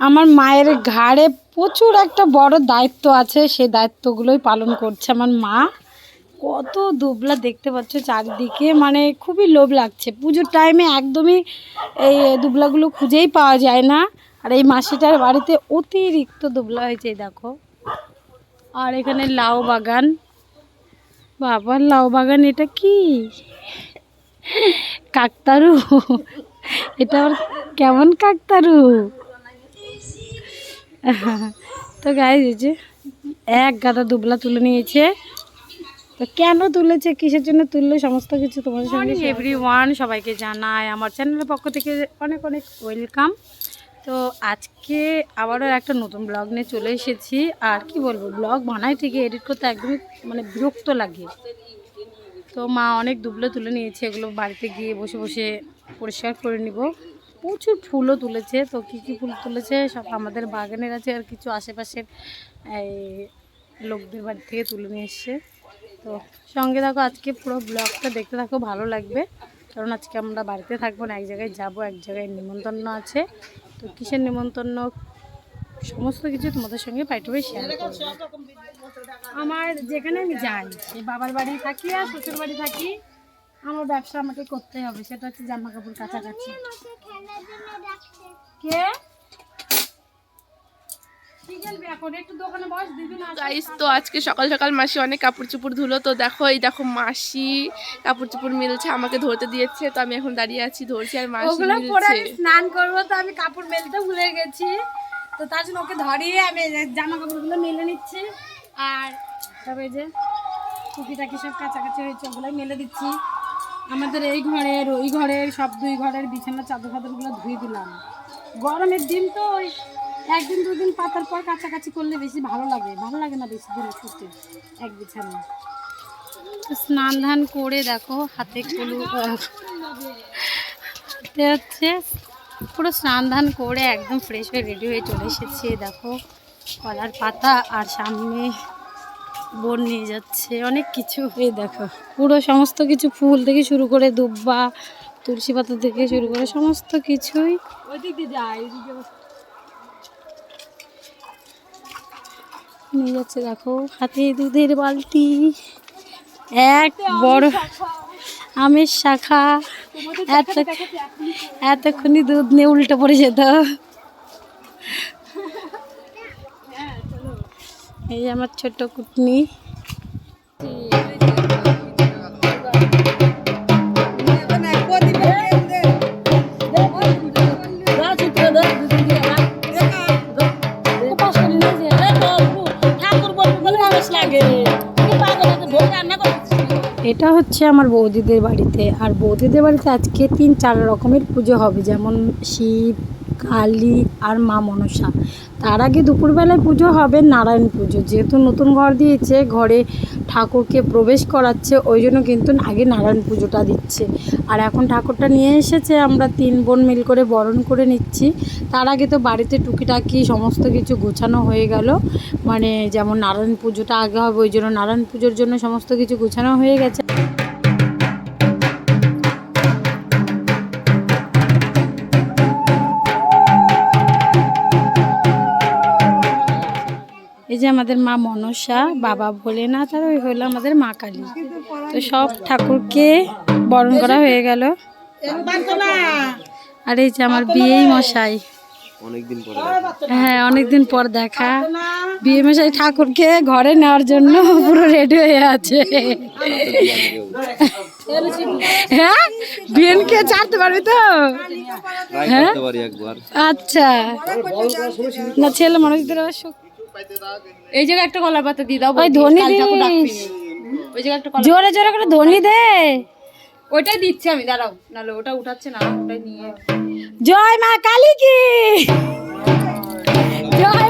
আমার মায়ের ঘাড়ে প্রচুর একটা বড় দায়িত্ব আছে সেই দায়িত্বগুলোই পালন করছে আমার মা। কত দুবলা দেখতে পাচ্ছ চারিদিকে মানে খুবই লোভ লাগছে। পুজোর টাইমে একদমই এই দুবলাগুলো খুঁজেই পাওয়া যায় না। আর এই মাসিটার বাড়িতে অতিরিক্ত দুবলা হয়েছে দেখো। আর এখানে লাউ বাগান। বাবার লাউ বাগান এটা কি? কাকতারু। এটা আবার কেমন কাকতারু? তো গায়ে যে এক গাদা দুবলা তুলে নিয়েছে। তো কেন তুলেছে? কিসের জন্য তুললো? সমস্ত কিছু তোমাদের সঙ্গে এভরি ওয়ান সবাইকে জানায় আমার চ্যানেলের পক্ষ থেকে অনেক অনেক ওয়েলকাম তো আজকে আবারও একটা নতুন ব্লগ নিয়ে চলে এসেছি। আর কি বলব ব্লগ বানাই থেকে এডিট করতে একদমই মানে বিরক্ত লাগে। তো মা অনেক দুবলো তুলে নিয়েছে এগুলো বাড়িতে গিয়ে বসে বসে পরিষ্কার করে নিব। প্রচুর ফুলও তুলেছে, তো কী কী ফুল তুলেছে সব আমাদের বাগানের আছে আর কিছু আশেপাশের লোকদের বাড়ি থেকে তুলে নিয়ে এসছে। তো সঙ্গে থাকো, আজকে পুরো ব্লগটা দেখতে থাকো, ভালো লাগবে। কারণ আজকে আমরা বাড়িতে থাকব না, এক জায়গায় যাব, এক জায়গায় নিমন্ত্রণ আছে। তো কিসের নিমন্ত্রণ? সমস্ত কিছু তোমাদের সঙ্গে পাইটুবে শেয়ার আমার যেখানে আমি যাই বাবার বাড়ি থাকি আর শ্বশুর বাড়ি থাকি, আমার ব্যবসা আমাকে করতে হবে, সেটা হচ্ছে জামা কাপড় কাছাকাছি। কে? গাইস তো আজকে সকাল সকাল মাসি অনেক কাপড় চোপড় ধুলো তো দেখো এই দেখো মাসি কাপড় চোপড় মিলছে আমাকে ধরতে দিয়েছে তো আমি এখন দাঁড়িয়ে আছি ধরছি আর মাসি ওগুলো পরে স্নান করব তো আমি কাপড় মেলতে ভুলে গেছি। তো তার জন্য ওকে ধরিয়ে আমি জামা কাপড়গুলো মেলে নিচ্ছি। আর তবে যে টুকিটাকি সব কাছাকাছি হয়েছে ওগুলো মেলে দিচ্ছি। আমাদের এই ঘরের, ওই ঘরের, সব দুই ঘরের বিছানা চাদর ফাদরগুলো ধুয়ে দিলাম। গরমের দিন তো ওই একদিন, দুদিন পাতার পর কাছাকাছি করলে বেশি ভালো লাগে। ভালো লাগে না বেশি দিন শুতে এক বিছানা স্নান ধান করে দেখো, হাতে কলু হাতে হচ্ছে পুরো স্নান ধান করে একদম ফ্রেশ হয়ে রেডি হয়ে চলে এসেছি। দেখো, কলার পাতা আর সামনে বোন নিয়ে যাচ্ছে অনেক কিছু। এই দেখো পুরো সমস্ত কিছু ফুল থেকে শুরু করে দুব্বা তুলসী পাতা থেকে শুরু করে সমস্ত কিছুই। নিয়ে যাচ্ছে দেখো হাতে দুধের বালতি এক বড় আমের শাখা। এত এতক্ষণই দুধ নিয়ে উল্টে পড়ে যেত। এই আমার ছোট কুটনি। এটা হচ্ছে আমার বৌদিদের বাড়িতে। আর বৌদিদের বাড়িতে আজকে তিন চার রকমের পুজো হবে, যেমন শিব কালী আর মা মনসা। তার আগে দুপুরবেলায় পুজো হবে নারায়ণ পুজো। যেহেতু নতুন ঘর দিয়েছে, ঘরে ঠাকুরকে প্রবেশ করাচ্ছে, ওই জন্য কিন্তু আগে নারায়ণ পুজোটা দিচ্ছে। আর এখন ঠাকুরটা নিয়ে এসেছে, আমরা তিন বোন মিল করে বরণ করে নিচ্ছি। তার আগে তো বাড়িতে টুকিটাকি সমস্ত কিছু গোছানো হয়ে গেল। মানে যেমন নারায়ণ পুজোটা আগে হবে, ওই জন্য নারায়ণ পুজোর জন্য সমস্ত কিছু গোছানো হয়ে গেছে। যে আমাদের মা মনসা বাবা ভোলেনাথ আর ওই হলো আমাদের মা কালী। তো সব ঠাকুরকে বরণ করা হয়ে গেল। আর এই যে আমার বিয়েই মশাই। হ্যাঁ অনেকদিন পর দেখা। বিয়ে মশাই ঠাকুরকে ঘরে নেওয়ার জন্য পুরো রেডি হয়ে আছে। হ্যাঁ? বিয়েনকে ছাড়তে পারবি তো? হ্যাঁ? আচ্ছা। না ছেলে মানুষদের সুখ এই জায়গায় একটা কলা পাতা দিয়ে দাও ওই ধনী দিস ওই জায়গায় একটা জোরে জোরে করে ধনী দে। ওইটাই দিচ্ছি আমি দাঁড়াও। নাহলে ওটা উঠাচ্ছে না ওটাই নিয়ে জয় মা কালী কি? জয়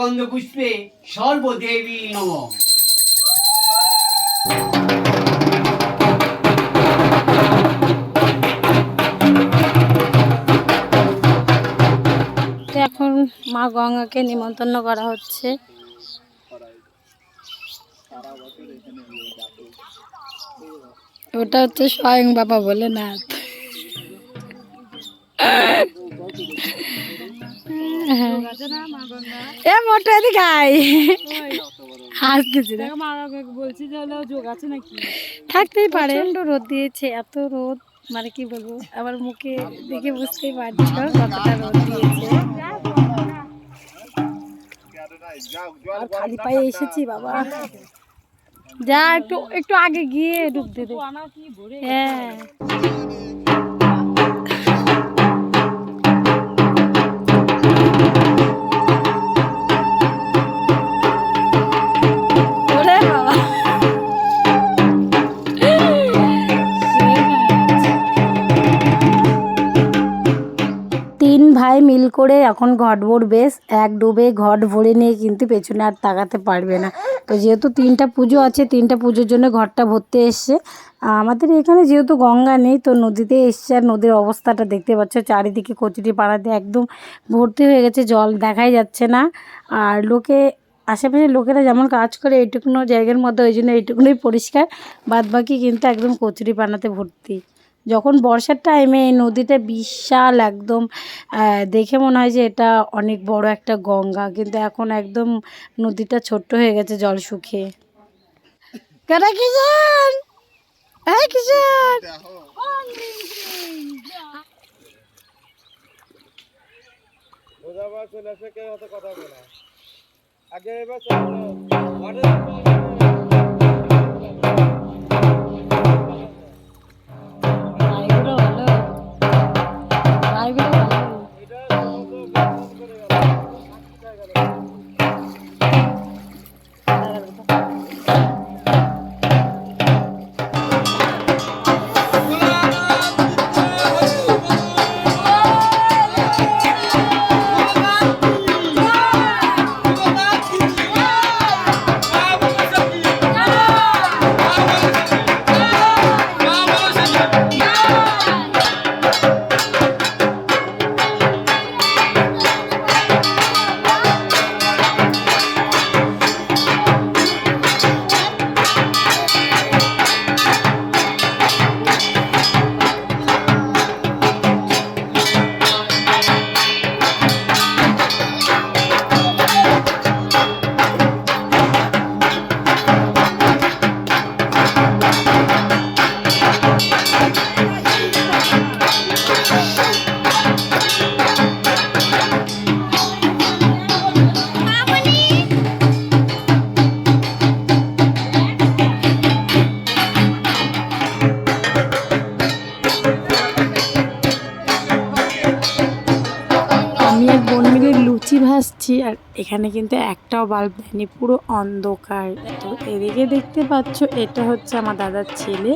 গন্ধ পুষ্পে সর্বদেবী নম। এখন মা গঙ্গাকে নিমন্ত্রণ করা হচ্ছে। ওটা হচ্ছে স্বয়ং বাবা বলে না এ মোটা এদিকে আয়। হাসতেছি বলছি যে হলো যোগ আছে নাকি? থাকতেই পারে। রোদ দিয়েছে এত রোদ। মানে কি বলব আমার মুখে দেখে বুঝতেই পারছ কতটা রোদ দিয়েছে। খালি পায়ে এসেছি বাবা। যা একটু একটু আগে গিয়ে ডুব দে। হ্যাঁ। করে এখন ঘট বেশ, এক ডুবে ঘট ভরে নিয়ে কিন্তু পেছনে আর তাকাতে পারবে না। তো যেহেতু তিনটা পুজো আছে, তিনটা পুজোর জন্য ঘরটা ভরতে এসছে। আমাদের এখানে যেহেতু গঙ্গা নেই, তো নদীতে এসছে আর নদীর অবস্থাটা দেখতে পাচ্ছ। চারিদিকে কচুরি পাড়াতে একদম ভর্তি হয়ে গেছে, জল দেখাই যাচ্ছে না। আর লোকে, আশেপাশে লোকেরা যেমন কাজ করে এইটুকুনো জায়গার মধ্যে, ওই জন্য এইটুকুনোই পরিষ্কার। বাদ বাকি কিন্তু একদম কচুরি পানাতে ভর্তি। যখন বর্ষার টাইমে এই নদীটা বিশাল একদম দেখে মনে হয় যে এটা অনেক বড় একটা গঙ্গা। কিন্তু এখন একদম নদীটা ছোট্ট হয়ে গেছে জল শুকিয়ে। কিষান? রায়গুলো ভাজছি আর এখানে কিন্তু একটাও বাল্ব দেয়নি, পুরো অন্ধকার। তো এদিকে দেখতে পাচ্ছ, এটা হচ্ছে আমার দাদার ছেলে।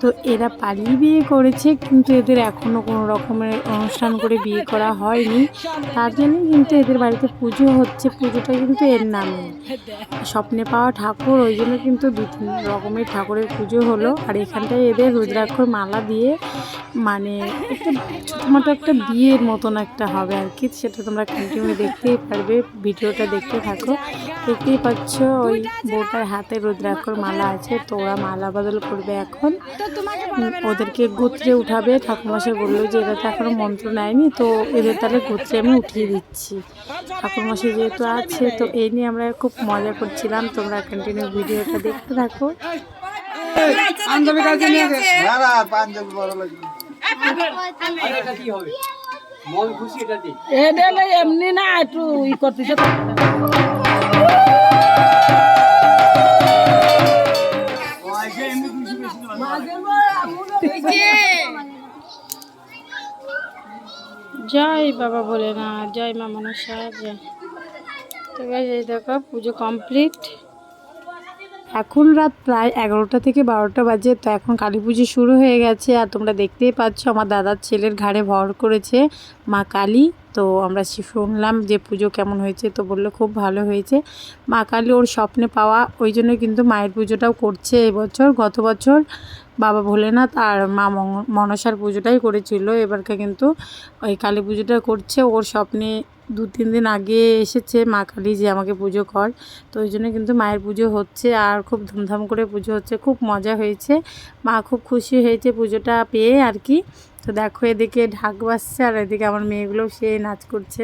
তো এরা পালিয়ে বিয়ে করেছে, কিন্তু এদের এখনও কোনো রকমের অনুষ্ঠান করে বিয়ে করা হয়নি। তার জন্যই কিন্তু এদের বাড়িতে পুজো হচ্ছে, পুজোটা কিন্তু এর নামে। স্বপ্নে পাওয়া ঠাকুর, ওই জন্য কিন্তু দু তিন রকমের ঠাকুরের পুজো হলো। আর এখানটায় এদের রুদ্রাক্ষর মালা দিয়ে মানে একটা ছোটোমাটো একটা বিয়ের মতন একটা হবে আর কি, সেটা তোমরা কন্টিনিউ দেখতেই পারবে ভিডিওটা দেখতে থাকো। দেখতেই পাচ্ছ ওই বউটার হাতে রুদ্রাক্ষর মালা আছে তো ওরা মালা বদল করবে এখন। ওদেরকে গোত্রে উঠাবে ঠাকুরমশাই বলল যে এরা তো এখনও মন্ত্র নেয়নি তো এদের তাহলে গোত্রে আমি উঠিয়ে দিচ্ছি। ঠাকুরমশাই যেহেতু আছে তো এই নিয়ে আমরা খুব মজা করছিলাম তোমরা কন্টিনিউ ভিডিওটা দেখতে থাকো। এটা কি হবে? মন খুশি এটা দিই এটা এমনি না একটু ই করতেছে। জয় বাবা বলে না জয় মা মনসা জয়। তো এই দেখো পুজো কমপ্লিট এখন রাত প্রায় এগারোটা থেকে বারোটা বাজে, তো এখন কালী পুজো শুরু হয়ে গেছে। আর তোমরা দেখতেই পাচ্ছ, আমার দাদার ছেলের ঘাড়ে ভর করেছে মা কালী। তো আমরা শুনলাম যে পুজো কেমন হয়েছে, তো বলল খুব ভালো হয়েছে। মা কালী ওর স্বপ্নে পাওয়া, ওই জন্য কিন্তু মায়ের পুজোটাও করছে এবছর, গত বছর। বাবা ভোলেনাথ আর মা মনসার পুজোটাই করেছিল। এবারকে কিন্তু ওই কালী পুজোটা করছে। ওর স্বপ্নে দু তিন দিন আগে এসেছে মা কালী যে আমাকে পুজো কর। তো ওই জন্য কিন্তু মায়ের পুজো হচ্ছে আর খুব ধুমধাম করে পুজো হচ্ছে। খুব মজা হয়েছে। মা খুব খুশি হয়েছে পুজোটা পেয়ে আর কি। তো দেখো এদিকে ঢাক বাজছে আর এদিকে আমার মেয়েগুলো সে নাচ করছে।